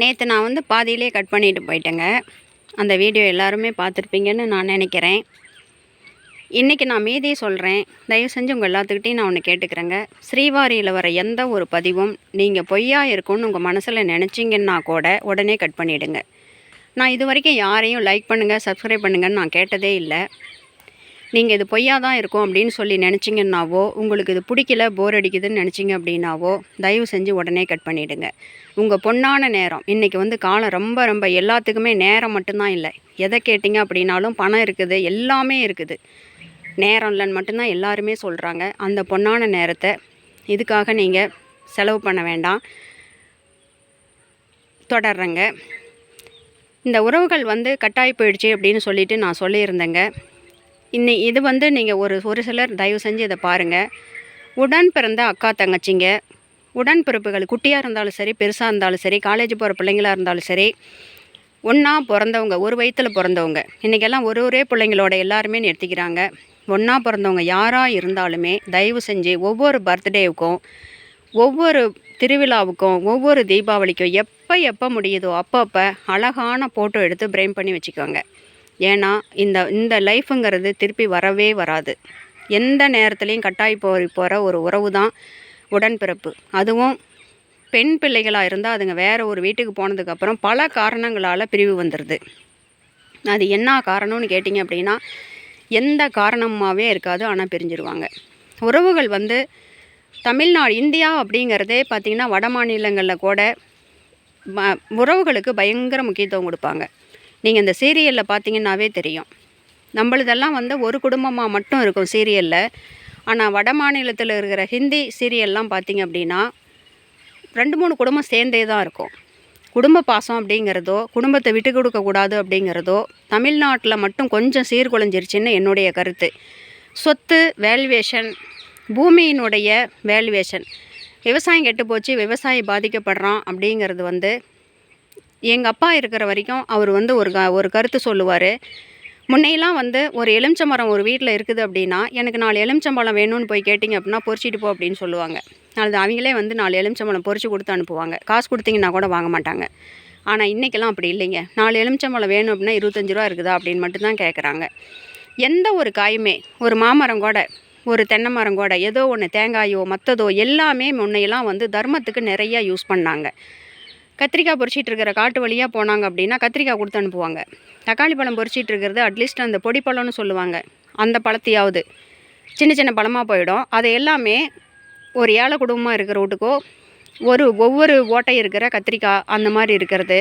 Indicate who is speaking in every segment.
Speaker 1: நேற்று நான் வந்து பாதியிலே கட் பண்ணிட்டு போயிட்டேங்க. அந்த வீடியோ எல்லாருமே பார்த்துருப்பீங்கன்னு நான் நினைக்கிறேன். இன்றைக்கி நான் மீதி சொல்கிறேன் தயவு செஞ்சு உங்கள் எல்லாத்துக்கிட்டையும் நான் ஒன்று கேட்டுக்கிறேங்க. ஸ்ரீவாரியில் வர எந்த ஒரு பதிவும் நீங்கள் பொய்யா இருக்கும்னு உங்கள் மனசில் நினச்சிங்கன்னா கூட உடனே கட் பண்ணிவிடுங்க நான் இது வரைக்கும் யாரையும் லைக் பண்ணுங்கள் சப்ஸ்கிரைப் பண்ணுங்கன்னு நான் கேட்டதே இல்லை. நீங்கள் இது பொய்யா தான் இருக்கும் அப்படின்னு சொல்லி நினச்சிங்கன்னாவோ உங்களுக்கு இது பிடிக்கல போர் அடிக்குதுன்னு நினச்சிங்க அப்படின்னாவோ தயவு செஞ்சு உடனே கட் பண்ணிவிடுங்க உங்கள் பொண்ணான நேரம். இன்றைக்கி வந்து காலம் ரொம்ப ரொம்ப எல்லாத்துக்குமே நேரம் மட்டும்தான் இல்லை. எதை கேட்டிங்க அப்படின்னாலும் பணம் இருக்குது எல்லாமே இருக்குது. நேரம் இல்லைன்னு மட்டும்தான் எல்லாருமே சொல்கிறாங்க அந்த பொண்ணான நேரத்தை இதுக்காக நீங்கள் செலவு பண்ண வேண்டாம். தொடர்றேங்க. இந்த உறவுகள் வந்து கட்டாயி போயிடுச்சு அப்படின்னு சொல்லிட்டு நான் சொல்லியிருந்தேங்க. இன்னை இது வந்து நீங்கள் ஒரு ஒரு சிலர் தயவு செஞ்சு இதை பாருங்கள் உடன் பிறந்த அக்கா தங்கச்சிங்க. உடன் பிறப்புகள் குட்டியாக இருந்தாலும் சரி பெருசாக இருந்தாலும் சரி காலேஜ் போகிற பிள்ளைங்களாக இருந்தாலும் சரி ஒன்றா பிறந்தவங்க ஒரு வயிற்றில் பிறந்தவங்க. இன்றைக்கெல்லாம் ஒரு ஒரே பிள்ளைங்களோட எல்லாருமே நிறுத்திக்கிறாங்க. ஒன்றா பிறந்தவங்க யாராக இருந்தாலுமே தயவு செஞ்சு ஒவ்வொரு பர்த்டேவுக்கும் ஒவ்வொரு திருவிழாவுக்கும் ஒவ்வொரு தீபாவளிக்கும் எப்போ எப்போ முடியுதோ அப்போ அப்போ அழகான ஃபோட்டோ எடுத்து பிரேம் பண்ணி வச்சுக்கோங்க. ஏன்னா இந்த இந்த லைஃபுங்கிறது திருப்பி வரவே வராது. எந்த நேரத்துலையும் கட்டாயி போய் போகிற ஒரு உறவு தான் உடன்பிறப்பு. அதுவும் பெண் பிள்ளைகளாக இருந்தால் அதுங்க வேறு ஒரு வீட்டுக்கு போனதுக்கப்புறம் பல காரணங்களால் பிரிவு வந்துடுது அது என்ன காரணம்னு கேட்டிங்க அப்படின்னா எந்த காரணமாகவே இருக்காது ஆனால் பிரிஞ்சிருவாங்க. உறவுகள் வந்து தமிழ்நாடு இந்தியா அப்படிங்கிறதே பார்த்திங்கன்னா வட மாநிலங்களில் கூட உறவுகளுக்கு பயங்கர முக்கியத்துவம் கொடுப்பாங்க. நீங்கள் இந்த சீரியலில் பார்த்தீங்கன்னாவே தெரியும். நம்மளதெல்லாம் வந்து ஒரு குடும்பமாக மட்டும் இருக்கும் சீரியலில். ஆனால் வட மாநிலத்தில் இருக்கிற ஹிந்தி சீரியல்லாம் பார்த்தீங்க அப்படின்னா ரெண்டு மூணு குடும்பம் சேர்ந்தே தான் இருக்கும். குடும்ப பாசம் அப்படிங்கிறதோ குடும்பத்தை விட்டு கொடுக்கக்கூடாது அப்படிங்கிறதோ தமிழ்நாட்டில் மட்டும் கொஞ்சம் சீர்குலைஞ்சிருச்சுன்னு என்னுடைய கருத்து. சொத்து வேல்யூவேஷன் பூமியினுடைய வேல்யூவேஷன் விவசாயம் கெட்டு போச்சு விவசாயி பாதிக்கப்படுறான் அப்படிங்கிறது வந்து எங்கள் அப்பா இருக்கிற வரைக்கும் அவர் வந்து ஒரு க ஒரு கருத்து சொல்லுவார். முன்னையெல்லாம் வந்து ஒரு எலுமிச்சை மரம் ஒரு வீட்டில் இருக்குது அப்படின்னா எனக்கு நாலு எலுமிச்சம்பழம் வேணும்னு போய் கேட்டிங்க அப்படின்னா பொறிச்சிட்டு போ அப்படின்னு சொல்லுவாங்க. அது அவங்களே வந்து நாலு எலுமிச்சம்பழம் பொறிச்சு கொடுத்து அனுப்புவாங்க. காசு கொடுத்தீங்கன்னா கூட வாங்க மாட்டாங்க. ஆனால் இன்றைக்கெல்லாம் அப்படி இல்லைங்க. நாலு எலுமிச்சம்பழம் வேணும் அப்படின்னா இருபத்தஞ்சி ரூபா இருக்குதா அப்படின்னு மட்டும்தான் கேட்குறாங்க எந்த ஒரு காயுமே ஒரு மாமரம் கூட ஒரு தென்னை மரம் கூட ஏதோ ஒன்று தேங்காயோ மற்றதோ எல்லாமே முன்னையெல்லாம் வந்து தர்மத்துக்கு நிறையா யூஸ் பண்ணாங்க. கத்திரிக்காய் பொறிச்சிட்டு இருக்கிற காட்டு வழியாக போனாங்க அப்படின்னா கத்திரிக்காய் கொடுத்து அனுப்புவாங்க. தக்காளி பழம் பொறிச்சிட்டு இருக்கிறது அட்லீஸ்ட் அந்த பொடி பழம்னு சொல்லுவாங்க. அந்த பழத்தையாவது. சின்ன சின்ன பழமாக போயிடும். அதை எல்லாமே ஒரு ஏழை குடும்பமாக இருக்கிற வீட்டுக்கோ ஒரு ஒவ்வொரு ஓட்டை இருக்கிற கத்திரிக்காய் அந்த மாதிரி இருக்கிறது.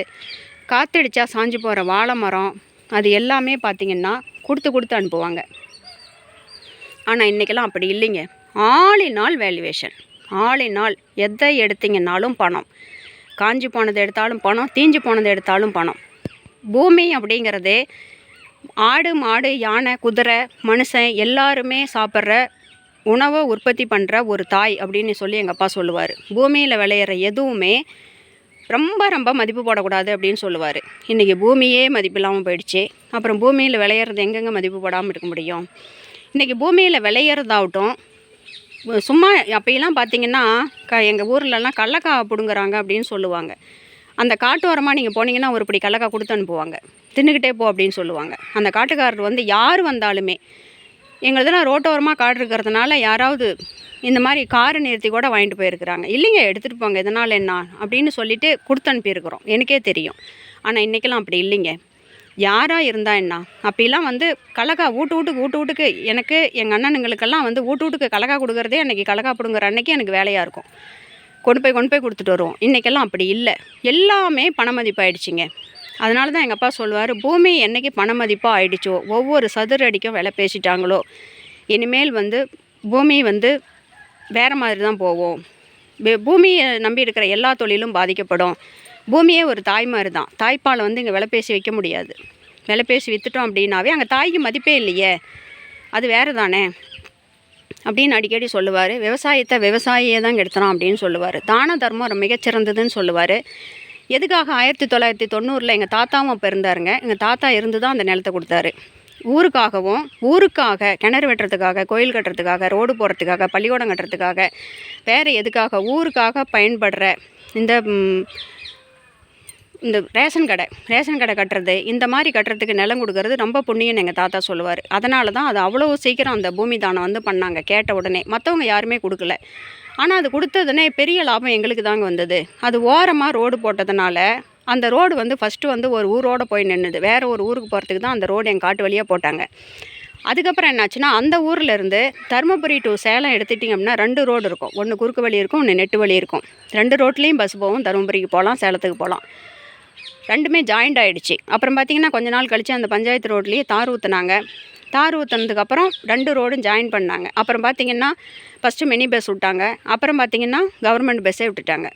Speaker 1: காத்தடிச்சா சாஞ்சு போகிற வாழை மரம் அது எல்லாமே பார்த்திங்கன்னா கொடுத்து கொடுத்து அனுப்புவாங்க. ஆனால் இன்றைக்கெல்லாம் அப்படி இல்லைங்க. ஆளினால் வேல்யூவேஷன் ஆளினால் எதை எடுத்தீங்கன்னாலும் பணம். காஞ்சி போனதை எடுத்தாலும் பணம் தீஞ்சு போனதை எடுத்தாலும் பணம். பூமி அப்படிங்கிறது ஆடு மாடு யானை குதிரை மனுஷன் எல்லாருமே சாப்பிட்ற உணவை உற்பத்தி பண்ணுற ஒரு தாய் அப்படின்னு சொல்லி எங்கள் அப்பா சொல்லுவார். பூமியில் விளையிற எதுவுமே ரொம்ப ரொம்ப மதிப்பு போடக்கூடாது அப்படின்னு சொல்லுவார். இன்றைக்கி பூமியே மதிப்பு இல்லாமல் போயிடுச்சு. அப்புறம் பூமியில் விளையிறது எங்கெங்கே மதிப்பு போடாமல் இருக்க முடியும்? இன்றைக்கி பூமியில் விளையிறதாகட்டும் சும்மா அப்போயெல்லாம் பார்த்தீங்கன்னா க எங்கள் ஊர்லலாம் கடலக்காய் பிடுங்குறாங்க அப்படின்னு சொல்லுவாங்க. அந்த காட்டோரமாக நீங்கள் போனீங்கன்னா ஒரு இப்படி கடலக்காய் கொடுத்து அனுப்புவாங்க. தின்னுக்கிட்டே போ அப்படின்னு சொல்லுவாங்க. அந்த காட்டுக்காரர் வந்து யார் வந்தாலுமே எங்களுதெல்லாம் ரோட்டோரமாக காடு இருக்கிறதுனால யாராவது இந்த மாதிரி காரை நிறுத்தி கூட வாங்கிட்டு போயிருக்கிறாங்க. இல்லைங்க எடுத்துகிட்டு போங்க இதனால் என்ன? அப்படின்னு சொல்லிட்டு கொடுத்து அனுப்பியிருக்கிறோம். எனக்கே தெரியும். ஆனால் இன்றைக்கெல்லாம் அப்படி இல்லைங்க. யாராக இருந்தா என்ன? அப்படிலாம் வந்து கலகா வீட்டு வீட்டுக்கு வீட்டு வீட்டுக்கு எனக்கு எங்கள் அண்ணனுங்களுக்கெல்லாம் வந்து வீட்டு வீட்டுக்கு கலக்கா கொடுக்குறதே அன்றைக்கி கலக்கா பிடுங்குற அன்றைக்கி எனக்கு வேலையாக இருக்கும். கொண்டு போய் கொண்டு போய் கொடுத்துட்டு வருவோம். இன்றைக்கெல்லாம் அப்படி இல்லை. எல்லாமே பண மதிப்பாயிடுச்சுங்க அதனால தான் எங்கள் அப்பா சொல்லுவார் பூமி என்றைக்கு பண மதிப்பாக ஆயிடுச்சோ? ஒவ்வொரு சதுர அடிக்கும் விலை பேசிட்டாங்களோ? இனிமேல் வந்து பூமி வந்து வேறு மாதிரி தான் போவோம் பூமியை நம்பி இருக்கிற எல்லா தொழிலும் பாதிக்கப்படும். பூமியே ஒரு தாய் மாதிரி தான். தாய்ப்பாலை வந்து இங்கே விலை பேசி வைக்க முடியாது. விலை பேசி விற்றுட்டோம் அப்படின்னாவே அங்கே தாய்க்கு மதிப்பே இல்லையே. அது வேறு தானே அப்படின்னு அடிக்கடி சொல்லுவார். விவசாயத்தை விவசாயியே தான் கெடுத்துறான் அப்படின்னு சொல்லுவார். தான தர்மம் ஒரு மிகச்சிறந்ததுன்னு சொல்லுவார். எதுக்காக ஆயிரத்தி தொள்ளாயிரத்தி தொண்ணூறில் எங்கள் தாத்தாவும் அப்போ இருந்தாருங்க. எங்கள் தாத்தா இருந்து தான் அந்த நிலத்தை கொடுத்தாரு. ஊருக்காகவும் ஊருக்காக கிணறு வெட்டுறதுக்காக கோயில் கட்டுறதுக்காக ரோடு போகிறதுக்காக பள்ளிக்கூடம் கட்டுறதுக்காக வேறு எதுக்காக ஊருக்காக பயன்படுற இந்த இந்த ரேஷன் கடை ரேஷன் கடை கட்டுறது இந்த மாதிரி கட்டுறதுக்கு நிலம் கொடுக்கறது ரொம்ப புண்ணியம்னு எங்கள் தாத்தா சொல்லுவார். அதனால தான் அது அவ்வளோ சீக்கிரம் அந்த பூமி தானம் வந்து பண்ணாங்க கேட்ட உடனே. மற்றவங்க யாருமே கொடுக்கல. ஆனால் அது கொடுத்ததுனே பெரிய லாபம் எங்களுக்கு தாங்க வந்தது. அது ஓரமாக ரோடு போட்டதுனால அந்த ரோடு வந்து ஃபஸ்ட்டு வந்து ஒரு ஊரோட போய் நின்றுது வேறு ஒரு ஊருக்கு போகிறதுக்கு தான் அந்த ரோடு எங்கள் காட்டு வழியாக போட்டாங்க. அதுக்கப்புறம் என்னாச்சுன்னா அந்த ஊரில் இருந்து தருமபுரி டு சேலம் எடுத்துட்டிங்க அப்படின்னா ரெண்டு ரோடு இருக்கும். ஒன்று குறுக்கு வழி இருக்கும் ஒன்று நெட்டு வழி இருக்கும். ரெண்டு ரோட்லேயும் பஸ் போகும் தருமபுரிக்கு போகலாம் சேலத்துக்கு போகலாம் ரெண்டுமே ஜாயிண்ட் ஆகிடுச்சு அப்புறம் பார்த்திங்கன்னா கொஞ்ச நாள் கழித்து அந்த பஞ்சாயத்து ரோட்லேயே தார் ஊற்றுனாங்க தார் ஊற்றுனதுக்கப்புறம் ரெண்டு ரோடும் ஜாயின் பண்ணாங்க. அப்புறம் பார்த்திங்கன்னா ஃபஸ்ட்டு மினி பஸ் விட்டாங்க. அப்புறம் பார்த்திங்கன்னா கவர்மெண்ட் பஸ்ஸே விட்டுட்டாங்க.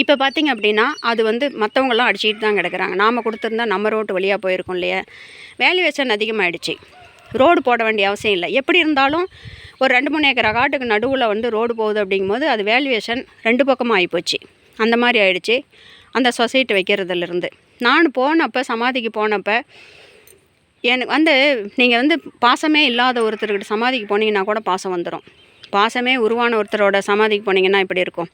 Speaker 1: இப்போ பார்த்திங்க அப்படின்னா அது வந்து மற்றவங்களாம் அடிச்சிக்கிட்டு தான் கிடக்குறாங்க. நாம் கொடுத்துருந்தா நம்ம ரோட்டு வழியாக போயிருக்கோம் இல்லையா? வேல்யூவேஷன் அதிகமாகிடுச்சு ரோடு போட வேண்டிய அவசியம் இல்லை. எப்படி இருந்தாலும் ஒரு ரெண்டு மூணு ஏக்கர் காட்டுக்கு நடுவில் வந்து ரோடு போகுது அப்படிங்கும்போது அது வேல்யூவேஷன் ரெண்டு பக்கமாக ஆகிப்போச்சு அந்த மாதிரி ஆயிடுச்சு. அந்த சொசைட்டி வைக்கிறதுலேருந்து. நான் போனப்போ சமாதிக்கு போனப்போ எனக்கு வந்து நீங்கள் வந்து பாசமே இல்லாத ஒருத்தர்கிட்ட சமாதிக்கு போனீங்கன்னா கூட பாசம் வந்துடும் பாசமே உருவான ஒருத்தரோட சமாதிக்கு போனீங்கன்னா இப்படி இருக்கும்.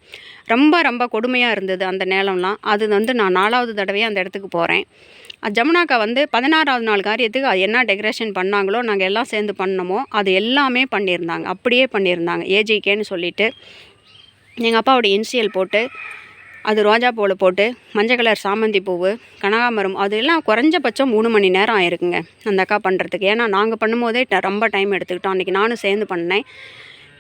Speaker 1: ரொம்ப ரொம்ப கொடுமையாக இருந்தது அந்த நேரம்லாம். அது வந்து நான் நாலாவது தடவையாக அந்த இடத்துக்கு போகிறேன் ஜமுனாக்கா வந்து பதினாறாவது நாள் காரியத்துக்கு அது என்ன டெக்கரேஷன் பண்ணாங்களோ நாங்கள் எல்லாம் சேர்ந்து பண்ணமோ அது எல்லாமே பண்ணியிருந்தாங்க. அப்படியே பண்ணியிருந்தாங்க. ஏஜிகேன்னு சொல்லிட்டு எங்கள் அப்பாவோட இன்சியல் போட்டு அது ரோஜா பூவில் போட்டு மஞ்சள் கலர் சாமந்தி பூவு கனகாமரம் அது எல்லாம் குறைஞ்சபட்சம் மூணு மணி நேரம் ஆயிருக்குங்க. அந்த அக்கா பண்ணுறதுக்கு ஏன்னா நாங்கள் பண்ணும்போதே ட- ரொம்ப டைம் எடுத்துக்கிட்டோம். அன்றைக்கி நானும் சேர்ந்து பண்ணேன்.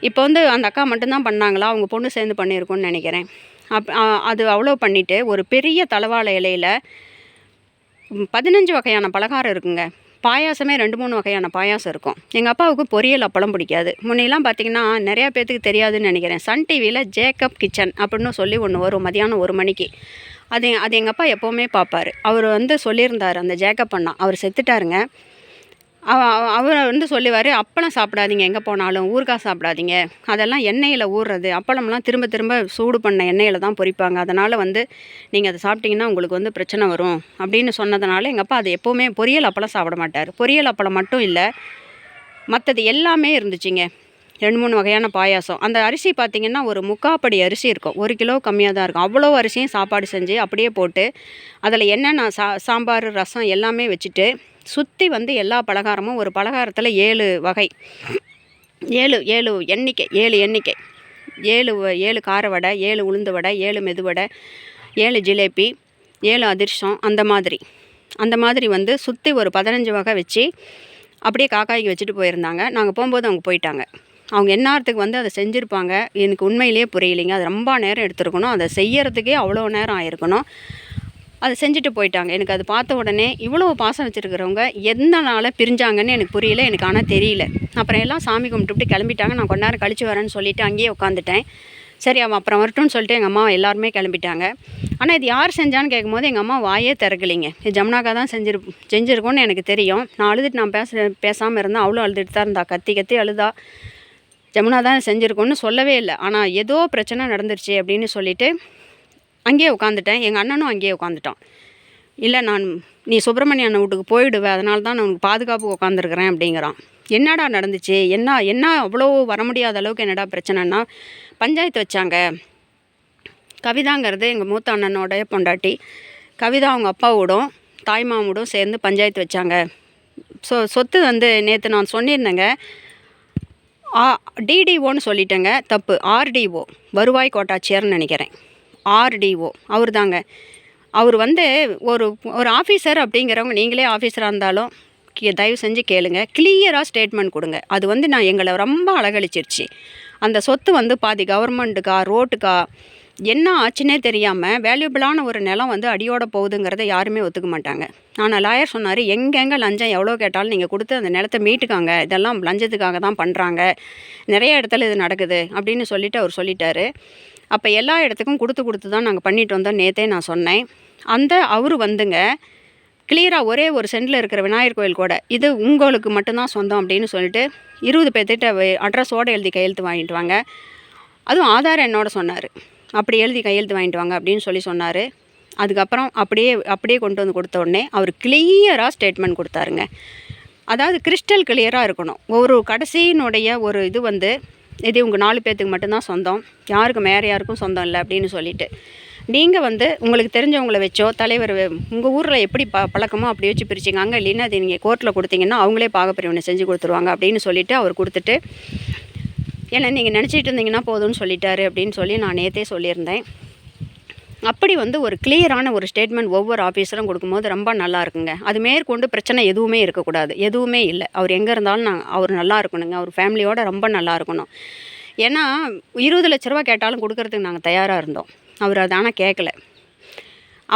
Speaker 1: இப்போ வந்து அந்த அக்கா மட்டும்தான் பண்ணாங்களா? அவங்க பொண்ணு சேர்ந்து பண்ணியிருக்கோன்னு நினைக்கிறேன். அப் அது அவ்வளோ பண்ணிவிட்டு ஒரு பெரிய தலவாழை இலையில் பதினஞ்சு வகையான பலகாரம் இருக்குங்க. பாயாசமே ரெண்டு மூணு வகையான பாயாசம் இருக்கும். எங்கள் அப்பாவுக்கு பொரியல் அப்பளம் பிடிக்காது. முன்னெல்லாம் பார்த்தீங்கன்னா நிறையா பேர்த்துக்கு தெரியாதுன்னு நினைக்கிறேன். சன் டிவியில் ஜேக்கப் கிச்சன் அப்படின்னு சொல்லி ஒன்று வரும். மதியானம் ஒரு மணிக்கு. அது அது எங்கள் அப்பா எப்போவுமே பார்ப்பார் அவர் வந்து சொல்லியிருந்தார் அந்த ஜேக்கப் அண்ணா. அவர் செத்துட்டாருங்க. அவர் வந்து சொல்லுவார் அப்பளம் சாப்பிடாதீங்க எங்கே போனாலும் ஊறுகாய் சாப்பிடாதீங்க. அதெல்லாம் எண்ணெயில் ஊறுறது. அப்பளம்லாம் திரும்ப திரும்ப சூடு பண்ண எண்ணெயில் தான் பொரிப்பாங்க. அதனால் வந்து நீங்கள் அதை சாப்பிட்டீங்கன்னா உங்களுக்கு வந்து பிரச்சனை வரும். அப்படின்னு சொன்னதுனால எங்கள் அப்பா அது எப்போவுமே பொரியல் அப்பளம் சாப்பிட மாட்டார். பொரியல் அப்பளம் மட்டும் இல்லை மற்றது எல்லாமே இருந்துச்சுங்க. ரெண்டு மூணு வகையான பாயாசம். அந்த அரிசி பார்த்திங்கன்னா ஒரு முக்காப்படி அரிசி இருக்கும். ஒரு கிலோ கம்மியாக தான் இருக்கும். அவ்வளோ அரிசியும் சாப்பாடு செஞ்சு அப்படியே போட்டு அதில் என்னென்ன சா சாம்பார் ரசம் எல்லாமே வச்சுட்டு சுற்றி வந்து எல்லா பலகாரமும் ஒரு பலகாரத்தில் ஏழு வகை. ஏழு ஏழு எண்ணிக்கை ஏழு எண்ணிக்கை. ஏழு ஏழு கார வடை ஏழு உளுந்து வடை ஏழு மெதுவடை ஏழு ஜிலேபி ஏழு அதிர்ஷம் அந்த மாதிரி. அந்த மாதிரி வந்து சுற்றி ஒரு பதினஞ்சு வகை வச்சு அப்படியே காக்காய்க்கு வச்சுட்டு போயிருந்தாங்க. நாங்கள் போகும்போது அவங்க போயிட்டாங்க. அவங்க எந்நேரத்துக்கு வந்து அதை செஞ்சுருப்பாங்க. எனக்கு உண்மையிலேயே புரியலைங்க. அது ரொம்ப நேரம் எடுத்துருக்கணும். அதை செய்யறதுக்கே அவ்வளோ நேரம் ஆயிருக்கணும். அதை செஞ்சுட்டு போயிட்டாங்க. எனக்கு அது பார்த்த உடனே இவ்வளோ பாசம் வச்சுருக்கிறவங்க எந்த நாளில் பிரிஞ்சாங்கன்னு எனக்கு புரியல எனக்கு ஆனால் தெரியல. அப்புறம் எல்லாம் சாமி கும்பிட்டுட்டு கிளம்பிட்டாங்க. நான் கொஞ்ச நேரம் கழிச்சு வரேன்னு சொல்லிட்டு அங்கேயே உட்காந்துட்டேன் சரி அவன் அப்புறம் வரட்டும்னு சொல்லிட்டு எங்கள் அம்மா எல்லாருமே கிளம்பிட்டாங்க. ஆனால் இது யார் செஞ்சான்னு கேட்கும்போது எங்கள் அம்மா வாயே திறக்கலைங்க. இது ஜமுனாக்கா தான் செஞ்சிரு செஞ்சுருக்கோன்னு எனக்கு தெரியும். நான் அழுதுட்டு நான் பேச பேசாமல் இருந்தேன் அவ்வளோ அழுதுட்டு தான் இருந்தா. கத்தி கத்தி அழுதா. ஜமுனா தான் செஞ்சுருக்கோன்னு சொல்லவே இல்லை. ஆனால் ஏதோ பிரச்சனை நடந்துருச்சு அப்படின்னு சொல்லிட்டு அங்கேயே உட்காந்துட்டேன் எங்கள் அண்ணனும் அங்கேயே உட்காந்துட்டான் இல்லை நான் நீ சுப்பிரமணிய அண்ணன் வீட்டுக்கு போயிடுவேன் அதனால தான் நான் உனக்கு பாதுகாப்பு உட்காந்துருக்குறேன் அப்படிங்கிறான். என்னடா நடந்துச்சு? என்ன என்ன அவ்வளோ வர முடியாத அளவுக்கு என்னடா பிரச்சனைனா பஞ்சாயத்து வச்சாங்க. கவிதாங்கிறது எங்கள் மூத்த அண்ணனோட பொண்டாட்டி. கவிதா அவங்க அப்பாவோடும் தாய்மாமோடும் சேர்ந்து பஞ்சாயத்து வச்சாங்க. சொ சொத்து வந்து நேற்று நான் சொல்லியிருந்தேங்க டிடிஓன்னு சொல்லிட்டேங்க. தப்பு. ஆர்டிஓ வருவாய் கோட்டாட்சியர்னு நினைக்கிறேன். ஆர்டிஓ. அவர் தாங்க அவர் வந்து ஒரு ஒரு ஆஃபீஸர் அப்படிங்கிறவங்க நீங்களே ஆஃபீஸராக இருந்தாலும் தயவு செஞ்சு கேளுங்க. கிளியராக ஸ்டேட்மெண்ட் கொடுங்க. அது வந்து நான் எங்களை ரொம்ப அழகழிச்சிருச்சு. அந்த சொத்து வந்து பாதி கவர்மெண்ட்டுக்கா ரோட்டுக்கா என்ன ஆச்சுன்னே தெரியாமல் வேல்யூபிளான ஒரு நிலம் வந்து அடியோட போகுதுங்கிறத யாருமே ஒத்துக்க மாட்டாங்க. ஆனால் லாயர் சொன்னார் எங்கெங்கே லஞ்சம் எவ்வளோ கேட்டாலும் நீங்கள் கொடுத்து அந்த நிலத்தை மீட்டுக்காங்க. இதெல்லாம் லஞ்சத்துக்காக தான் பண்ணுறாங்க நிறைய இடத்துல இது நடக்குது. அப்படின்னு சொல்லிட்டு அவர் சொல்லிட்டாரு. அப்போ எல்லா இடத்துக்கும் கொடுத்து கொடுத்து தான் நாங்கள் பண்ணிட்டு வந்தோம் நேத்தே நான் சொன்னேன். அந்த அவர் வந்துங்க கிளியராக ஒரே ஒரு சென்டில் இருக்கிற விநாயகர் கோயில் கூட இது உங்களுக்கு மட்டும்தான் சொந்தம் அப்படின்னு சொல்லிட்டு இருபது பேர்த்திட்ட அட்ரஸோடு எழுதி கையெழுத்து வாங்கிட்டு வாங்க. அதுவும் ஆதார் என்னோட சொன்னார். அப்படி எழுதி கையெழுத்து வாங்கிட்டு வாங்க அப்படின்னு சொல்லி சொன்னார். அதுக்கப்புறம் அப்படியே அப்படியே கொண்டு வந்து கொடுத்த உடனே அவர் கிளியராக ஸ்டேட்மெண்ட் கொடுத்தாருங்க. அதாவது கிறிஸ்டல் கிளியராக இருக்கணும். ஒரு கடைசியினுடைய ஒரு இது வந்து இது உங்கள் நாலு பேர்த்துக்கு மட்டும்தான் சொந்தம். யாருக்கும் வேறு யாருக்கும் சொந்தம் இல்லை அப்படின்னு சொல்லிட்டு. நீங்கள் வந்து உங்களுக்கு தெரிஞ்சவங்களை வச்சோ தலைவர் உங்கள் ஊரில் எப்படி ப பழக்கமோ அப்படி வச்சு பிரிச்சிங்க அங்கே இல்லைன்னா அது நீங்கள் கோர்ட்டில் கொடுத்தீங்கன்னா அவங்களே பாகப்பிரிவினை செஞ்சு கொடுத்துருவாங்க அப்படின்னு சொல்லிவிட்டு அவர் கொடுத்துட்டு ஏன்னா நீங்கள் நினச்சிட்டு இருந்தீங்கன்னா போதும்னு சொல்லிட்டாரு அப்படின்னு சொல்லி நான் நேற்றே சொல்லியிருந்தேன். அப்படி வந்து ஒரு கிளியரான ஒரு ஸ்டேட்மெண்ட் ஒவ்வொரு ஆஃபீஸரும் கொடுக்கும்போது ரொம்ப நல்லா இருக்குங்க. அது மேற்கொண்டு பிரச்சனை எதுவுமே இருக்கக்கூடாது. எதுவுமே இல்லை. அவர் எங்கே இருந்தாலும் நான் அவர் நல்லா இருக்கணுங்க. அவர் ஃபேமிலியோட ரொம்ப நல்லா இருக்கணும். ஏன்னா இருபது லட்ச ரூபா கேட்டாலும் கொடுக்கறதுக்கு நாங்கள் தயாராக இருந்தோம். அவர் அதை ஆனால் கேட்கல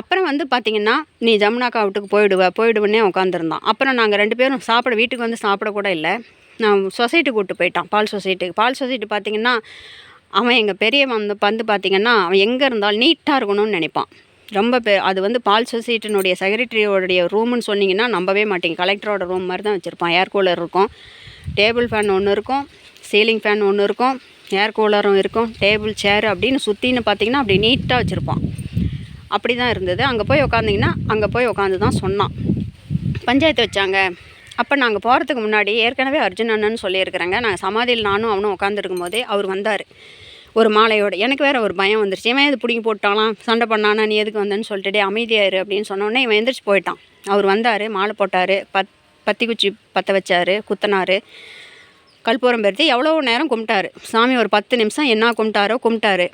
Speaker 1: அப்புறம் வந்து பார்த்திங்கன்னா நீ ஜமுனாக்கா வீட்டுக்கு போயிடுவ. போயிடுவேன்னே உட்காந்துருந்தான் அப்புறம் நாங்கள் ரெண்டு பேரும் சாப்பிட வீட்டுக்கு வந்து சாப்பிட கூட இல்லை. சொசைட்டி கூப்பிட்டு போயிட்டான் பால் சொசைட்டிக்கு பால் சொசைட்டி பார்த்திங்கன்னா அவன் எங்கள் பெரியவன் வந்து வந்து பார்த்திங்கன்னா அவன் எங்கே இருந்தாலும் நீட்டாக இருக்கணும்னு நினைப்பான். ரொம்ப பெ அது வந்து பால் சொசைட்டினுடைய செக்ரட்டரியோடைய ரூம்னு சொன்னிங்கன்னா நம்பவே மாட்டேங்க. கலெக்டரோட ரூம் மாதிரி தான் வச்சுருப்பான். ஏர் கூலர் இருக்கும் டேபிள் ஃபேன் ஒன்று இருக்கும் சீலிங் ஃபேன் ஒன்று இருக்கும் ஏர் கூலரும் இருக்கும் டேபிள் சேர் அப்படின்னு சுற்றின்னு பார்த்தீங்கன்னா அப்படி நீட்டாக வச்சுருப்பான். அப்படி தான் இருந்தது. அங்கே போய் உக்காந்திங்கன்னா அங்கே போய் உட்காந்து தான் சொன்னான். பஞ்சாயத்து வச்சாங்க. அப்போ நாங்கள் போகிறதுக்கு முன்னாடி ஏற்கனவே அர்ஜுன் அண்ணன் சொல்லியிருக்கிறாங்க. நாங்கள் சமாதியில் நானும் அவனும் உட்காந்துருக்கும் போதே அவர் வந்தார். ஒரு மாலையோட. எனக்கு வேறு ஒரு பயம் வந்துருச்சு. இவன் இது பிடிங்கி போட்டாலாம்? சண்டை பண்ணானா? நீ எதுக்கு வந்தேன்னு சொல்லிட்டு அமைதியாயிரு அப்படின்னு சொன்னோடனே இவன் எந்திரிச்சு போயிட்டான். அவர் வந்தார் மாலை போட்டார் பத் பத்தி குச்சி பற்ற வச்சார் குத்தினார். கல்பூரம் பெருத்தி எவ்வளோ நேரம் கும்பிட்டாரு. சாமி ஒரு பத்து நிமிஷம் என்ன கும்பிட்டாரோ கும்பிட்டாரு.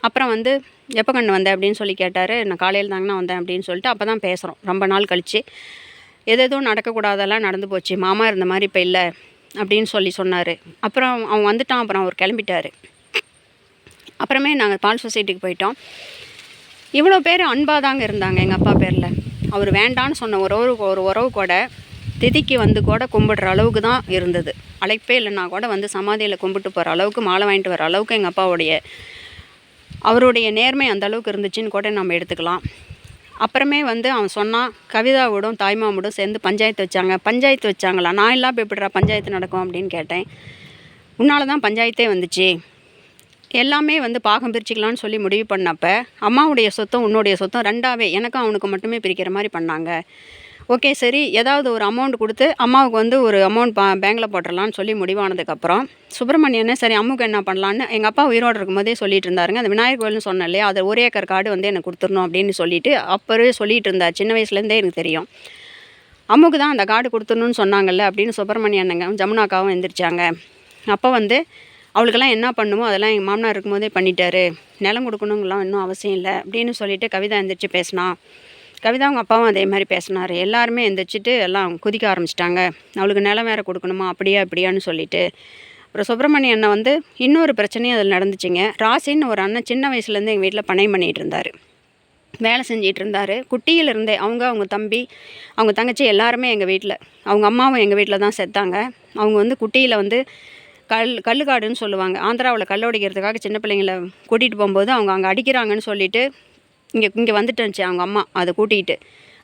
Speaker 1: அப்புறம் வந்து எப்போ கண்ணு வந்தேன் அப்படின்னு சொல்லி கேட்டார். நான் காலையில் தாங்கண்ணா வந்தேன் அப்படின்னு சொல்லிட்டு அப்போ தான் பேசுகிறோம் ரொம்ப நாள் கழித்து எது நடக்கக்கூடாதெல்லாம் நடந்து போச்சு மாமா இருந்த மாதிரி இப்போ இல்லை அப்படின்னு சொல்லி சொன்னார். அப்புறம் அவன் வந்துட்டான் அப்புறம் அவர் கிளம்பிட்டார். அப்புறமே நாங்கள் பால் சொசைட்டிக்கு போயிட்டோம். இவ்வளோ பேர் அன்பாக தாங்க இருந்தாங்க எங்கள் அப்பா பேரில். அவர் வேண்டான்னு சொன்ன ஒரு ஒரு ஒரு உறவு கூட திதிக்கு வந்து கூட கும்பிடுற அளவுக்கு தான் இருந்தது. அழைப்பே இல்லைன்னா கூட வந்து சமாதியில் கும்பிட்டு போகிற அளவுக்கு மாலை வாங்கிட்டு வர அளவுக்கு எங்கள் அப்பாவுடைய அவருடைய நேர்மை அந்த அளவுக்கு இருந்துச்சுன்னு கூட நம்ம எடுத்துக்கலாம். அப்புறமே வந்து அவன் சொன்னான் கவிதாவோடும் தாய்மாமோடும் சேர்ந்து பஞ்சாயத்து வச்சாங்க. பஞ்சாயத்து வச்சாங்களா? நான் இல்லாமல் எப்படிடா பஞ்சாயத்து நடக்கும்? அப்படின்னு கேட்டேன். உன்னால தான் பஞ்சாயத்தே வந்துச்சு. எல்லாமே வந்து பாகம் பிரிச்சுக்கலான்னு சொல்லி முடிவு பண்ணப்போ அம்மாவுடைய சொத்தம் உன்னுடைய சொத்தம் ரெண்டாவே எனக்கும் அவனுக்கு மட்டுமே பிரிக்கிற மாதிரி பண்ணாங்க. ஓகே சரி. ஏதாவது ஒரு அமௌண்ட் கொடுத்து அம்மாவுக்கு வந்து ஒரு அமௌண்ட் பா பேங்கில் போட்டுடலான்னு சொல்லி முடிவானதுக்கப்புறம் சுப்பிரமணியனே சரி அம்முக்கு என்ன பண்ணலான்னு எங்கள் அப்பா உயிரோடு இருக்கும்போதே சொல்லிட்டு இருந்தாருங்க. அந்த விநாயகர் கோயில்னு சொன்னேன் இல்லையா? அது ஒரு ஏக்கர் காடு வந்து எனக்கு கொடுத்துடணும் அப்படின்னு சொல்லிட்டு அப்போவே சொல்லிட்டு இருந்தார். சின்ன வயசுலேருந்தே எனக்கு தெரியும். அம்முக்கு தான் அந்த காடு கொடுத்துடணும்னு சொன்னாங்கல்ல அப்படின்னு சுப்பிரமணிய அண்ணங்க ஜமுனாக்காவும் எந்திரிச்சாங்க. அப்போ வந்து அவளுக்கெல்லாம் என்ன பண்ணுமோ அதெல்லாம் எங்கள் மாமனார் இருக்கும்போதே பண்ணிட்டாரு. நிலம் கொடுக்கணுங்கலாம் இன்னும் அவசியம் இல்லை அப்படின்னு சொல்லிட்டு கவிதா எந்திரிச்சு பேசினா. கவிதா அவங்க அப்பாவும் அதே மாதிரி பேசினார். எல்லாருமே எந்திரிச்சிட்டு எல்லாம் குதிக்க ஆரம்பிச்சிட்டாங்க. அவளுக்கு நிலம் வேறு கொடுக்கணுமா? அப்படியா அப்படியான்னு சொல்லிட்டு. அப்புறம் சுப்பிரமணிய அண்ணன் வந்து இன்னொரு பிரச்சனையும் அதில் நடந்துச்சுங்க. ராசின்னு ஒரு அண்ணன் சின்ன வயசுலேருந்து எங்கள் வீட்டில் பணம் பண்ணிகிட்டு இருந்தார். வேலை செஞ்சிகிட்டு இருந்தார். குட்டியிலிருந்தே அவங்க அவங்க தம்பி அவங்க தங்கச்சி எல்லாருமே எங்கள் வீட்டில் அவங்க அம்மாவும் எங்கள் வீட்டில் தான் செத்தாங்க. அவங்க வந்து குட்டியில் வந்து கல் கல்லுக்காடுன்னு சொல்லுவாங்க. ஆந்திராவில் கல் உடைக்கிறதுக்காக சின்ன பிள்ளைங்கள கூட்டிகிட்டு போகும்போது அவங்க அங்கே அடிக்கிறாங்கன்னு சொல்லிட்டு இங்கே இங்கே வந்துட்டுருந்துச்சு அவங்க அம்மா அதை கூட்டிகிட்டு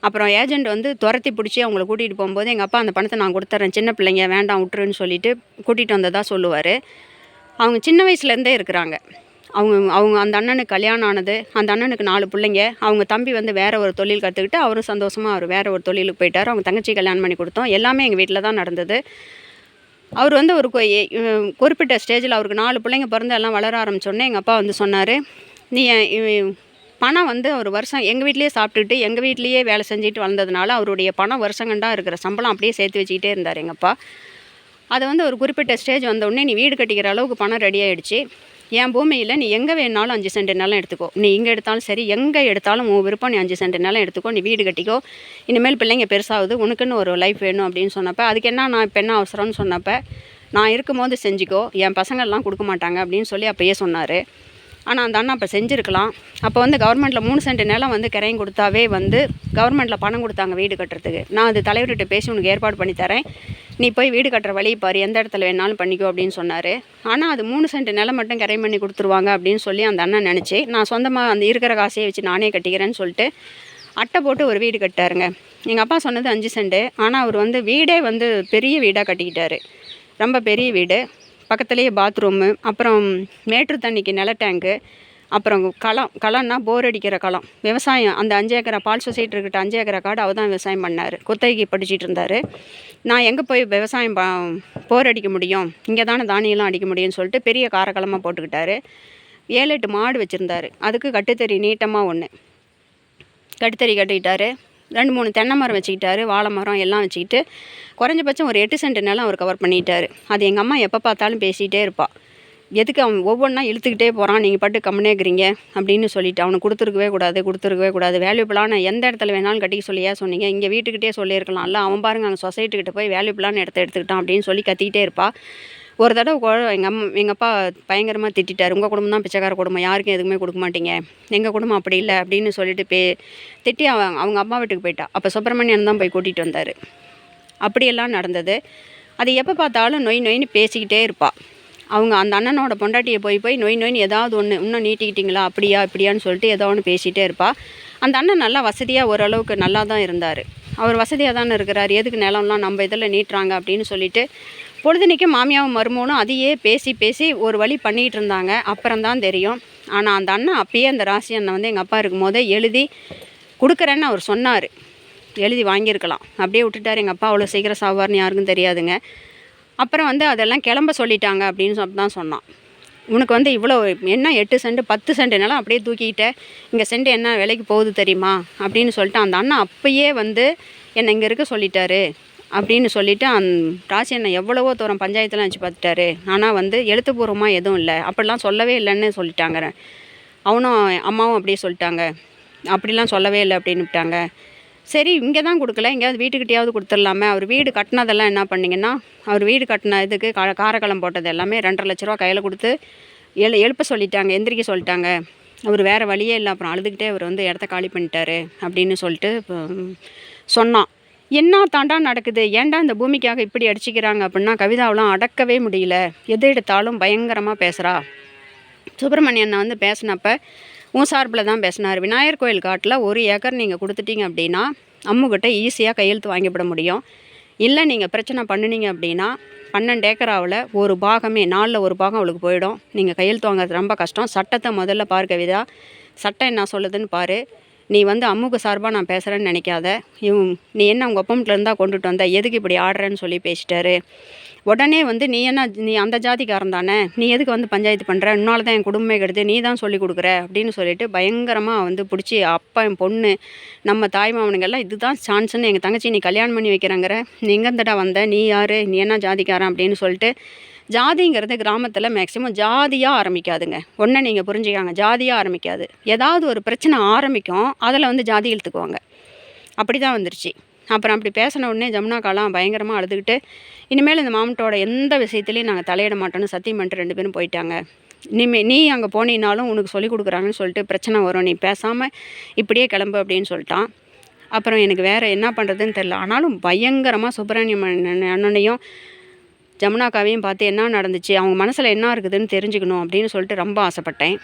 Speaker 1: அப்புறம் ஏஜென்ட் வந்து துரத்தி பிடிச்சி அவங்கள கூட்டிகிட்டு போகும்போது எங்கள் அப்பா அந்த பணத்தை நான் கொடுத்துட்றேன் சின்ன பிள்ளைங்க வேண்டாம் விட்டுருன்னு சொல்லிட்டு கூட்டிகிட்டு வந்ததாக சொல்லுவார். அவங்க சின்ன வயசுலேருந்தே இருக்கிறாங்க. அவங்க அவங்க அந்த அண்ணனுக்கு கல்யாணம் ஆனது அந்த அண்ணனுக்கு நாலு பிள்ளைங்க. அவங்க தம்பி வந்து வேற ஒரு தொழில் கற்றுக்கிட்டு அவரும் சந்தோஷமாக அவர் வேறு ஒரு தொழிலுக்கு போயிட்டார். அவங்க தங்கச்சி கல்யாணம் பண்ணி கொடுத்தோம். எல்லாமே எங்கள் வீட்டில் தான் நடந்தது. அவர் வந்து ஒரு குறிப்பிட்ட ஸ்டேஜில் அவருக்கு நாலு பிள்ளைங்க பிறந்து எல்லாம் வளர ஆரம்பிச்சோடனே எங்கள் அப்பா வந்து சொன்னார் நீ என் பணம் வந்து ஒரு வருஷம் எங்கள் வீட்லேயே சாப்பிட்டுட்டு எங்கள் வீட்லேயே வேலை செஞ்சுட்டு வந்ததுனால அவருடைய பணம் வருஷங்கண்டாக இருக்கிற சம்பளம் அப்படியே சேர்த்து வச்சுக்கிட்டே இருந்தார் எங்கள் அப்பா அதை வந்து ஒரு குறிப்பிட்ட ஸ்டேஜ் வந்தோடனே நீ வீடு கட்டிக்கிற அளவுக்கு பணம் ரெடி ஆகிடுச்சு என் பூமியில் நீ எங்கே வேணாலும் அஞ்சு சென்ட் நிலம் எடுத்துக்கோ. நீ இங்கே எடுத்தாலும் சரி எங்கே எடுத்தாலும் உன் விருப்பம் நீ அஞ்சு சென்ட் நிலம் எடுத்துக்கோ நீ வீடு கட்டிக்கோ. இனிமேல் பிள்ளைங்க பெருசாகுது உனக்குன்னு ஒரு லைஃப் வேணும் அப்படின்னு சொன்னப்போ அதுக்கு என்ன நான் இப்போ என்ன அவசரம்னு சொன்னப்போ நான் இருக்கும்போது செஞ்சுக்கோ என் பசங்கள்லாம் கொடுக்க மாட்டாங்க அப்படின்னு சொல்லி அப்பயே சொன்னார். ஆனால் அந்த அண்ணா அப்போ செஞ்சுருக்கலாம். அப்போ வந்து கவர்மெண்ட்டில் மூணு சென்ட் நிலம் வந்து கிரையம் கொடுத்தாவே வந்து கவர்மெண்ட்டில் பணம் கொடுத்தாங்க வீடு கட்டுறதுக்கு. நான் அது தலைவர்கிட்ட பேசி உனக்கு ஏற்பாடு பண்ணி தரேன். நீ போய் வீடு கட்டுற வழி பாரு எந்த இடத்துல வேணாலும் பண்ணிக்கோ அப்படின்னு சொன்னார். ஆனால் அது மூணு சென்ட் நிலம் மட்டும் கிரையம் பண்ணி கொடுத்துருவாங்க அப்படின்னு சொல்லி அந்த அண்ணன் நினச்சி நான் சொந்தமாக அந்த இருக்கிற காசையை வச்சு நானே கட்டிக்கிறேன்னு சொல்லிட்டு அட்டை போட்டு ஒரு வீடு கட்டாருங்க எங்கள் அப்பா சொன்னது அஞ்சு சென்ட். ஆனால் அவர் வந்து வீடே வந்து பெரிய வீடாக கட்டிக்கிட்டாரு. ரொம்ப பெரிய வீடு. பக்கத்துலேயே பாத்ரூமு அப்புறம் மேட்ரு தண்ணிக்கு நில டேங்கு அப்புறம் களம் களம்னா போர் அடிக்கிற களம். விவசாயம் அந்த அஞ்சு ஏக்கரை பால் சொசைட்டி இருக்கிட்ட அஞ்சு ஏக்கரை காடு அவர் தான் விவசாயம் பண்ணார். குத்தகைக்கு படிச்சிட்டு இருந்தார். நான் எங்கே போய் விவசாயம் ப போர் அடிக்க முடியும்? இங்கே தானே தானியெல்லாம் அடிக்க முடியும்னு சொல்லிட்டு பெரிய காரக்கலமாக போட்டுக்கிட்டாரு. ஏழு எட்டு மாடு வச்சுருந்தாரு. அதுக்கு கட்டுத்தறி நீட்டமாக ஒன்று கட்டுத்தறி கட்டிக்கிட்டாரு ரெண்டு மூணு தென்னை மரம் வச்சுக்கிட்டாரு வாழை மரம் எல்லாம் வச்சுக்கிட்டு குறைஞ்சபட்சம் ஒரு எட்டு சென்ட் நிலம் அவர் கவர் பண்ணிட்டாரு. அது எங்கள் அம்மா எப்போ பார்த்தாலும் பேசிகிட்டே இருப்பாள் எதுக்கு அவன் ஒவ்வொன்றா இழுத்துக்கிட்டே போகிறான் நீங்கள் பாட்டு கம்முனே இருக்கிறீங்க அப்படின்னு சொல்லிட்டு அவனுக்கு கொடுத்துருக்கவே கூடாது கொடுத்துருக்கவே கூடாது. வேல்யூபிளான எந்த இடத்துல வேணாலும் கட்டிக்க சொல்லியா சொன்னீங்க? இங்கே வீட்டுக்கிட்டே சொல்லியிருக்கலாம்ல அவன் பாருங்க அங்கே சொசைட்டிக்கிட்ட போய் வேல்யூபிளான இடத்த எடுத்துக்கிட்டான் அப்படின்னு சொல்லி கத்திக்கிட்டே இருப்பாள் ஒரு தடவை குழ எங்கள் அம்மா எங்கள் அப்பா பயங்கரமாக திட்டிட்டார். உங்கள் குடும்பம் தான் பிச்சைக்கார குடும்பம். யாருக்கும் எதுவுமே கொடுக்க மாட்டீங்க. எங்கள் குடும்பம் அப்படி இல்லை. அப்படின்னு சொல்லிட்டு பே திட்டி அவன் அவங்க அம்மா வீட்டுக்கு போயிட்டா. அப்போ சுப்பிரமணியன் தான் போய் கூட்டிகிட்டு வந்தார். அப்படியெல்லாம் நடந்தது. அது எப்போ பார்த்தாலும் நொய் நொயின்னு பேசிக்கிட்டே இருப்பாள் அவங்க அந்த அண்ணனோட பொண்டாட்டியை போய் போய் நொய் நொய்னு ஏதாவது ஒன்று இன்னும் நீட்டிக்கிட்டீங்களா? அப்படியா? இப்படியான்னு சொல்லிட்டு ஏதோ ஒன்று பேசிகிட்டே இருப்பாள் அந்த அண்ணன் நல்லா வசதியாக ஓரளவுக்கு நல்லா தான் இருந்தார். அவர் வசதியாக தானே இருக்கிறார். எதுக்கு நிலம்லாம் நம்ம இதில் நீட்டுறாங்க? அப்படின்னு சொல்லிட்டு பொழுதுனைக்கு மாமியாவும் மருமகனும் அதையே பேசி பேசி ஒரு வழி பண்ணிகிட்டு இருந்தாங்க அப்புறம் தான் தெரியும். ஆனால் அந்த அண்ணன் அப்பயே அந்த ராசி அண்ணன் வந்து எங்கள் அப்பா இருக்கும் போதே எழுதி கொடுக்குறேன்னு அவர் சொன்னார். எழுதி வாங்கியிருக்கலாம். அப்படியே விட்டுட்டார். எங்கள் அப்பா அவ்வளோ சீக்கிரம் சாவார்னு யாருக்கும் தெரியாதுங்க. அப்புறம் வந்து அதெல்லாம் கிளம்ப சொல்லிட்டாங்க அப்படின்னு சொல்லி தான் சொன்னான். உனக்கு வந்து இவ்வளோ என்ன எட்டு சென்ட் பத்து சென்ட்டுனாலும் அப்படியே தூக்கிக்கிட்டே? இங்கே சென்ட் என்ன விலைக்கு போகுது தெரியுமா? அப்படின்னு சொல்லிட்டு அந்த அண்ணன் அப்பயே வந்து என்னை இங்கே இருக்க சொல்லிட்டாரு. அப்படின்னு சொல்லிட்டு அந் ராசி அண்ணன் எவ்வளவோ தூரம் பஞ்சாயத்துலாம் வச்சு பார்த்துட்டாரு. ஆனால் வந்து எழுத்துப்பூர்வமாக எதுவும் இல்லை. அப்படிலாம் சொல்லவே இல்லைன்னு சொல்லிட்டாங்க. அவனும் அம்மாவும் அப்படியே சொல்லிட்டாங்க. அப்படிலாம் சொல்லவே இல்லை அப்படின்னு விட்டாங்க. சரி இங்கே தான் கொடுக்கல. எங்கேயாவது வீட்டுக்கிட்டையாவது கொடுத்துடலாமே. அவர் வீடு கட்டினதெல்லாம் என்ன பண்ணிங்கன்னா அவர் வீடு கட்டின இதுக்கு கா காரக்கலம் போட்டது எல்லாமே ரெண்டரை லட்ச ரூபா கையில் கொடுத்து எழு எழுப்ப சொல்லிட்டாங்க. எந்திரிக்க சொல்லிட்டாங்க. அவர் வேறு வழியே இல்லை. அப்புறம் அழுதுகிட்டே அவர் வந்து இடத்த காலி பண்ணிட்டாரு அப்படின்னு சொல்லிட்டு இப்போ சொன்னான். என்ன தாண்டா நடக்குது? ஏன்டா இந்த பூமிக்காக இப்படி அடிச்சிக்கிறாங்க? அப்படின்னா கவிதாவெலாம் அடக்கவே முடியல. எது எடுத்தாலும் பயங்கரமாக பேசுகிறா சுப்பிரமணியன் வந்து பேசினப்ப உன் சார்பில் தான் பேசினார். விநாயகர் கோயில் காட்டில் ஒரு ஏக்கர் நீங்கள் கொடுத்துட்டீங்க அப்படின்னா அம்முக்கிட்ட ஈஸியாக கையெழுத்து வாங்கிவிட முடியும். இல்லை நீங்கள் பிரச்சனை பண்ணுனீங்க அப்படின்னா பன்னெண்டு ஏக்கராவில் ஒரு பாகமே நாலில் ஒரு பாகம் அவளுக்கு போயிடும். நீங்கள் கையெழுத்து வாங்குறது ரொம்ப கஷ்டம். சட்டத்தை முதல்ல பார் கவிதா. சட்டம் என்ன சொல்லுதுன்னு பாரு. நீ வந்து அம்முக்கு சார்பாக நான் பேசுகிறேன்னு நினைக்காத. இவன் நீ என்ன உங்கள் ஒப்பமிட்டில் இருந்தால் கொண்டுட்டு வந்த? எதுக்கு இப்படி ஆடுறேன்னு சொல்லி பேசிட்டாரு. உடனே வந்து நீ என்ன நீ அந்த ஜாதிக்காரன் தானே? நீ எதுக்கு வந்து பஞ்சாயத்து பண்ணுற இன்னொரு தான் என் குடும்பமே கெடுது. நீ தான் சொல்லி கொடுக்குற? அப்படின்னு சொல்லிட்டு பயங்கரமாக வந்து பிடிச்சி அப்பா என் பொண்ணு நம்ம தாய் மாமனுங்கெல்லாம் இதுதான் சான்ஸ்னு எங்கள் தங்கச்சி நீ கல்யாணம் பண்ணி வைக்கிறாங்கிற. நீ எங்கேருந்துடா வந்த? நீ யார்? நீ என்ன ஜாதிக்காரன்? அப்படின்னு சொல்லிட்டு ஜாதிங்கிறது கிராமத்தில் மேக்ஸிமம் ஜாதியாக ஆரம்பிக்காதுங்க. ஒன்றை நீங்கள் புரிஞ்சுக்காங்க ஜாதியாக ஆரம்பிக்காது. ஏதாவது ஒரு பிரச்சனை ஆரம்பிக்கும் அதில் வந்து ஜாதி இழுத்துக்குவாங்க. அப்படி தான் வந்துருச்சு. அப்புறம் அப்படி பேசின உடனே ஜமுனாக்காலாம் பயங்கரமாக அழுதுகிட்டு இனிமேல் இந்த மாமட்டோட எந்த விஷயத்துலையும் நாங்கள் தலையிட மாட்டோம்னு சத்தியம் பண்ணிட்டு ரெண்டு பேரும் போயிட்டாங்க. இனிமே நீ அங்கே போனீனாலும் உனக்கு சொல்லி கொடுக்குறாங்கன்னு சொல்லிட்டு பிரச்சனை வரும். நீ பேசாமல் இப்படியே கிளம்பு அப்படின்னு சொல்லிட்டான். அப்புறம் எனக்கு வேறு என்ன பண்ணுறதுன்னு தெரில ஆனாலும் பயங்கரமாக சுப்பிரமணியம் அண்ணனையும் ஜமுனாக்காவையும் பார்த்து என்ன நடந்துச்சு அவங்க மனசில் என்ன இருக்குதுன்னு தெரிஞ்சுக்கணும் அப்படின்னு சொல்லிட்டு ரொம்ப ஆசைப்பட்டேன்.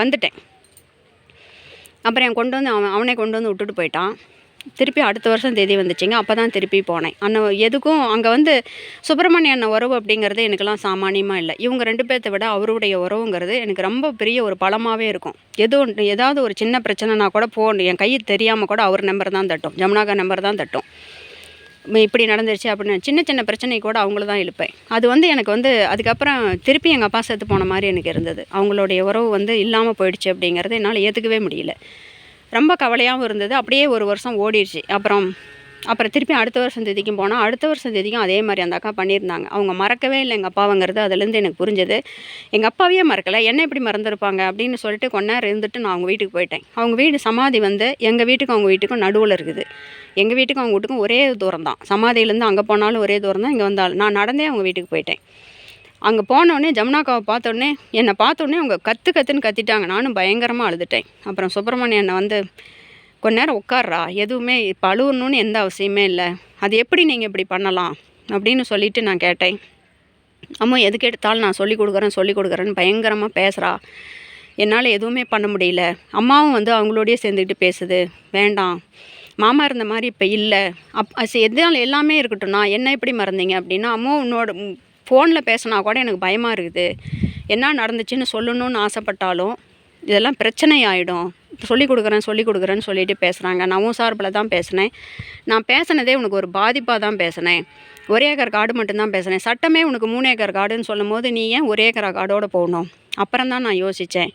Speaker 1: வந்துட்டேன். அப்புறம் என் கொண்டு வந்து அவன் அவனே கொண்டு வந்து விட்டுட்டு போயிட்டான். திருப்பி அடுத்த வருஷம் தேதி வந்துச்சுங்க. அப்போ தான் திருப்பி போனேன். அண்ணன் எதுக்கும் அங்கே வந்து சுப்பிரமணிய அண்ணன் உறவு அப்படிங்கிறது எனக்கெல்லாம் சாமானியமாக இல்லை. இவங்க ரெண்டு பேர்த்த விட அவருடைய உறவுங்கிறது எனக்கு ரொம்ப பெரிய ஒரு பலமாகவே இருக்கும். எதோ ஏதாவது ஒரு சின்ன பிரச்சனைனா கூட போகணும் என் கையை தெரியாமல் கூட அவர் நம்பர் தான் தட்டும். ஜமுனாக்கா நம்பர் தான் தட்டும். இப்படி நடந்துருச்சு அப்படின்னு சின்ன சின்ன பிரச்சனை கூட அவங்கள தான் இழுப்பேன். அது வந்து எனக்கு வந்து அதுக்கப்புறம் திருப்பி எங்கள் அப்பா செத்து போன மாதிரி எனக்கு இருந்தது. அவங்களுடைய உறவு வந்து இல்லாமல் போயிடுச்சு அப்படிங்கிறது என்னால் ஏற்றுக்கவே முடியல. ரொம்ப கவலையாகவும் இருந்தது. அப்படியே ஒரு வருஷம் ஓடிடுச்சு. அப்புறம் அப்புறம் திருப்பி அடுத்த வருஷம் தேதிக்கும் போனால் அடுத்த வருஷம் தேதிக்கும் அதே மாதிரி அந்த அக்கா பண்ணியிருந்தாங்க. அவங்க மறக்கவே இல்லை எங்கள் அப்பாவங்கிறது. அதுலேருந்து எனக்கு புரிஞ்சது. எங்கள் அப்பாவையே மறக்கலை. என்ன இப்படி மறந்துருப்பாங்க அப்படின்னு சொல்லிட்டு கொஞ்ச நேரம் இருந்துட்டு நான் அவங்க வீட்டுக்கு போயிட்டேன். அவங்க வீடு சமாதி வந்து எங்கள் வீட்டுக்கும் அவங்க வீட்டுக்கும் நடுவில் இருக்குது. எங்கள் வீட்டுக்கும் அவங்க வீட்டுக்கும் ஒரே தூரம் தான் சமாதியிலேருந்து அங்கே போனாலும் ஒரே தூரம் தான் இங்கே வந்தாலும் நான் நடந்தே அவங்க வீட்டுக்கு போயிட்டேன். அங்கே போனோடனே ஜமுனாக்காவை பார்த்தோடனே என்னை பார்த்தோன்னே அவங்க கற்று கற்றுன்னு கத்திட்டாங்க. நானும் பயங்கரமாக அழுதுட்டேன். அப்புறம் சுப்பிரமணியன் என்னை வந்து கொஞ்ச நேரம் உட்கார்றா. எதுவுமே இப்போ எந்த அவசியமே இல்லை. அது எப்படி நீங்கள் இப்படி பண்ணலாம்? அப்படின்னு சொல்லிட்டு நான் கேட்டேன். அம்மா எதுக்கு எடுத்தாலும் நான் சொல்லி கொடுக்குறேன் சொல்லி கொடுக்குறேன்னு பயங்கரமாக பேசுகிறா என்னால் எதுவுமே பண்ண முடியல. அம்மாவும் வந்து அவங்களோடயே சேர்ந்துக்கிட்டு பேசுது. வேண்டாம். மாமா இருந்த மாதிரி இப்போ இல்லை. அப் எதால் எல்லாமே இருக்கட்டும்னா என்ன எப்படி மறந்தீங்க அப்படின்னா அம்மா உன்னோட ஃபோனில் பேசினா கூட எனக்கு பயமாக இருக்குது. என்ன நடந்துச்சுன்னு சொல்லணும்னு ஆசைப்பட்டாலும் இதெல்லாம் பிரச்சனை ஆகிடும் சொல்லி கொடுக்குறேன் சொல்லி கொடுக்குறேன்னு சொல்லிட்டு பேசுகிறாங்க நான் உன் சார்பில் தான் பேசினேன். நான் பேசினதே உனக்கு ஒரு பாதிப்பாக தான் பேசினேன். ஒரே ஏக்கர் காடு மட்டும்தான் பேசினேன். சட்டமே உனக்கு மூணு ஏக்கர் காடுன்னு சொல்லும் போது நீ ஏன் ஒரே ஏக்கர் காடோடு போகணும்? அப்புறம் தான் நான் யோசித்தேன்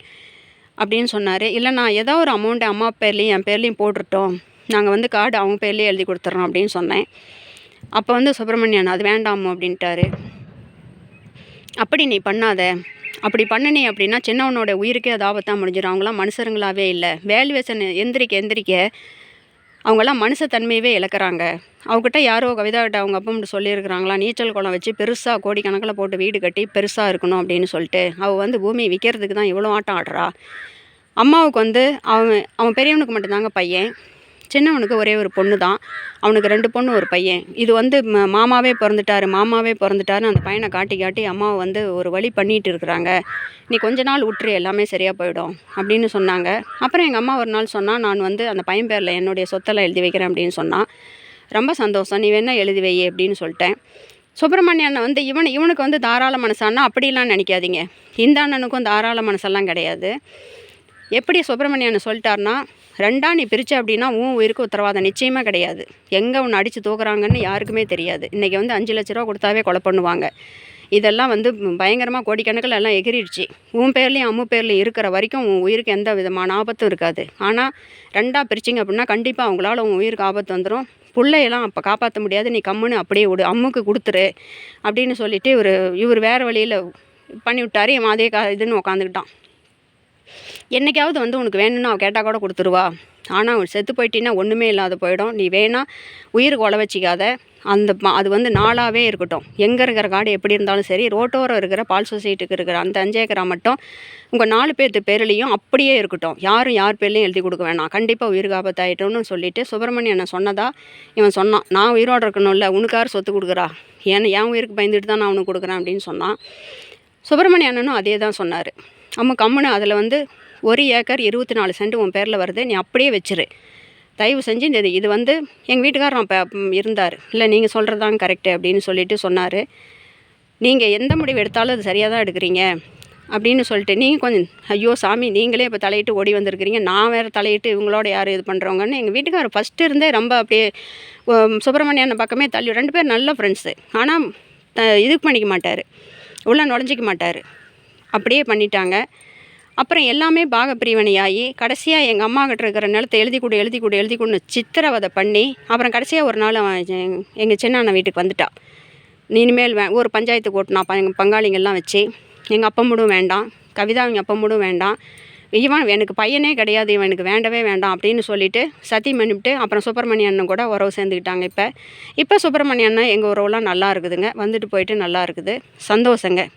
Speaker 1: அப்படின்னு சொன்னார். இல்லை நான் ஏதோ ஒரு அமௌண்ட்டு அம்மா பேர்லேயும் என் பேர்லேயும் போட்டுட்டோம். நாங்கள் வந்து கார்டு அவங்க பேர்லேயே எழுதி கொடுத்துட்றோம் அப்படின்னு சொன்னேன். அப்போ வந்து சுப்பிரமணியன் அது வேண்டாமோ அப்படின்ட்டாரு. அப்படி நீ பண்ணாத. அப்படி பண்ணினி அப்படின்னா சின்னவனோட உயிருக்கே அது ஆபத்தாக முடிஞ்சிடும் அவங்களாம் மனுஷருங்களாவே இல்லை. வேல்யூவேஷன் எந்திரிக்க எந்திரிக்க அவங்கெல்லாம் மனுஷத்தன்மையவே இழக்கிறாங்க. அவங்ககிட்ட யாரோ கவிதாகிட்ட அவங்க அப்பா மட்டும் சொல்லியிருக்கிறாங்களா நீச்சல் குளம் வச்சு பெருசாக கோடிக்கணக்கில் போட்டு வீடு கட்டி பெருசாக இருக்கணும் அப்படின்னு சொல்லிட்டு அவள் வந்து பூமியை விற்கிறதுக்கு தான் இவ்வளோ ஆட்டம் ஆடுறா. அம்மாவுக்கு வந்து அவன் அவன் பெரியவனுக்கு மட்டும்தாங்க பையன். சின்னவனுக்கு ஒரே ஒரு பொண்ணு தான் அவனுக்கு ரெண்டு பொண்ணு ஒரு பையன். இது வந்து மாமாவே பிறந்துட்டாரு. மாமாவே பிறந்துட்டாருன்னு அந்த பையனை காட்டி காட்டி அம்மாவை வந்து ஒரு வழி பண்ணிட்டு இருக்கிறாங்க. நீ கொஞ்ச நாள் விட்டுரு எல்லாமே சரியாக போயிடும் அப்படின்னு சொன்னாங்க. அப்புறம் எங்கள் அம்மா ஒரு நாள் சொன்னால் நான் வந்து அந்த பையன் பேரில் என்னுடைய சொத்தெல்லாம் எழுதி வைக்கிறேன் அப்படின்னு சொன்னான் ரொம்ப சந்தோஷம். நீ வேணால் எழுதி வை அப்படின்னு சொல்லிட்டேன். சுப்பிரமணியன் வந்து இவன் இவனுக்கு வந்து தாராள மனசானா? அப்படிலாம் நினைக்காதீங்க. இந்த அண்ணனுக்கும் தாராள மனசெல்லாம் கிடையாது. எப்படி சுப்பிரமணியன் சொல்லிட்டார்னா ரெண்டாக ரெண்டா நீ பிரித்த அப்படின்னா உன் உயிருக்கு உத்தரவாதம் நிச்சயமாக கிடையாது. எங்கே உன்னை அடித்து தூக்குறாங்கன்னு யாருக்குமே தெரியாது. இன்றைக்கி வந்து அஞ்சு லட்ச ரூபா கொடுத்தாவே கொலை பண்ணுவாங்க. இதெல்லாம் வந்து பயங்கரமாக கோடிக்கணக்கில் எல்லாம் எகிரிடுச்சு. உன் பேர்லேயும் அம்மு பேர்லையும் இருக்கிற வரைக்கும் உன் உயிருக்கு எந்த விதமான ஆபத்தும் இருக்காது. ஆனால் ரெண்டாக பிரிச்சிங்க அப்படின்னா கண்டிப்பாக அவங்களால உன் உயிருக்கு ஆபத்து வந்துடும் பிள்ளையெல்லாம் அப்போ காப்பாற்ற முடியாது. நீ கம்முன்னு அப்படியே விடு அம்முக்கு கொடுத்துரு அப்படின்னு சொல்லிவிட்டு இவர் இவர் வேறு வழியில் பண்ணி விட்டாரு இவன் அதே கா இதுன்னு உக்காந்துக்கிட்டான். என்னைக்காவது வந்து உனக்கு வேணும்னு அவள் கேட்டால் கூட கொடுத்துருவா. ஆனால் அவன் செத்து போயிட்டீங்கன்னா ஒன்றுமே இல்லாத போயிடும். நீ வேணா உயிருக்கு உழ வச்சிக்காத. அந்த ம- அது வந்து நாளாகவே இருக்கட்டும். எங்கே இருக்கிற காடு எப்படி இருந்தாலும் சரி ரோட்டோரம் இருக்கிற பால் சொசைட்டிக்கு இருக்கிற அந்த அஞ்சு ஏக்கரா மட்டும் உங்கள் நாலு பேர்த்து பேர்லேயும் அப்படியே இருக்கட்டும். யாரும் யார் பேர்லையும் எழுதி கொடுக்க வேணாம். கண்டிப்பாக உயிருக்கு ஆபத்தாயிட்டோம்னு சொல்லிட்டு சுப்பிரமணியனை சொன்னதா? இவன் சொன்னான் நான் உயிரோடு இருக்கணும்ல உனக்கு யார் சொத்து கொடுக்குறா? ஏன்னா என் உயிருக்கு பயந்துட்டு தான் நான் அவனுக்கு கொடுக்குறேன் அப்படின்னு சொன்னான். சுப்பிரமணிய அண்ணனும் அதே தான் சொன்னார். அம்மா கம்முன்னு அதில் வந்து ஒரு ஏக்கர் இருபத்தி நாலு சென்ட் உன் பேரில் வருது நீ அப்படியே வச்சிரு. தயவு செஞ்சு இந்த இது வந்து எங்கள் வீட்டுக்காரர் அப்போ இருந்தார். இல்லை நீங்கள் சொல்கிறதான் கரெக்டு அப்படின்னு சொல்லிட்டு சொன்னார். நீங்கள் எந்த முடிவு எடுத்தாலும் அது சரியாக தான் எடுக்கிறீங்க அப்படின்னு சொல்லிட்டு நீங்கள் கொஞ்சம் ஐயோ சாமி நீங்களே இப்போ தலையிட்டு ஓடி வந்திருக்கிறீங்க. நான் வேறு தலையிட்டு இவங்களோட யார் இது பண்ணுறவங்கன்னு எங்கள் வீட்டுக்காரர் ஃபஸ்ட்டு இருந்தே ரொம்ப அப்படியே சுப்பிரமணியன் பக்கமே தள்ளி ரெண்டு பேர் நல்ல ஃப்ரெண்ட்ஸு ஆனால் இது பண்ணிக்க மாட்டார். உள்ளே நுழைஞ்சிக்க மாட்டார். அப்படியே பண்ணிட்டாங்க. அப்புறம் எல்லாமே பாக பிரிவினையாகி கடைசியாக எங்கள் அம்மா கிட்ட இருக்கிற நிலத்தை எழுதி கொடு எழுதி கொடு எழுதி கொடு சித்திரவதை பண்ணி அப்புறம் கடைசியாக ஒரு நாள் அவன் எங்கள் சின்ன அண்ணன் வீட்டுக்கு வந்துட்டான் நீ இனிமேல் வே ஒரு பஞ்சாயத்து கூட்டினா எங்கள் பங்காளிங்கெல்லாம் வச்சு எங்கள் அப்பா வேண்டாம் கவிதா அவங்க அப்பாமுடும் வேண்டாம் இவன் எனக்கு பையனே கிடையாது இவன் எனக்கு வேண்டவே வேண்டாம் அப்படின்னு சொல்லிட்டு சத்தியம் பண்ணிவிட்டு அப்புறம் சுப்பிரமணிய அண்ணன் கூட உறவு சேர்ந்துக்கிட்டாங்க இப்போ. இப்போ சுப்பிரமணிய அண்ணன் எங்கள் உறவுலாம் நல்லா இருக்குதுங்க வந்துட்டு போயிட்டு நல்லா இருக்குது. சந்தோஷங்க.